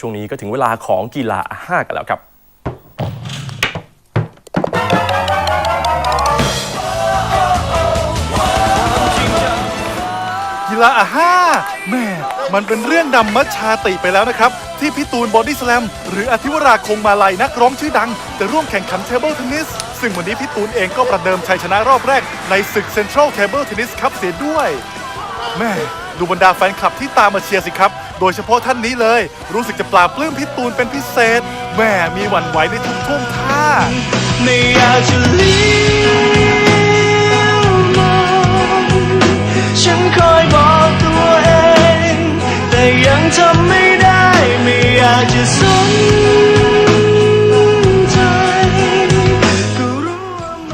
ช่วงนี้ก็ถึงเวลาของกีฬาอาห้ากันแล้วครับกีฬาอาห้าแม่มันเป็นเรื่องดำมัชชาติไปแล้วนะครับ ที่พี่ตูนบอดี้สแลมหรืออธิวราคงมาลัยนักร้องชื่อดัง จะร่วมแข่งขันเทเบิลเทนนิส ซึ่งวันนี้พี่ตูนเองก็ประเดิมชัยชนะรอบแรกในศึกเซ็นทรัลเทเบิลเทนนิสครับเสียด้วย แม่ดูบรรดาแฟนคลับที่ตามมาเชียร์สิครับ โดยเฉพาะท่านนี้เลย รู้สึกจะปลาปลื้มพี่ตูนเป็นพิเศษ แม่มีหวั่นไหวในทุกท่วงท่า ไม่อยากจะเลี้ยวมองฉันคอยบอกตัวเอง แต่ยังทำไม่ได้ ไม่อยากจะส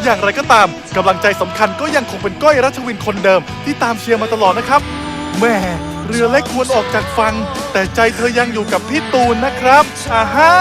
อย่างไรก็ตามกำลังใจสำคัญก็ยังคงเป็นก้อยรัชวินคนเดิมที่ตามเชียร์มาตลอดนะครับแหม่เรือเล็กควรออกจากฝั่งแต่ใจเธอยังอยู่กับพี่ตูนนะครับอ่าฮ่า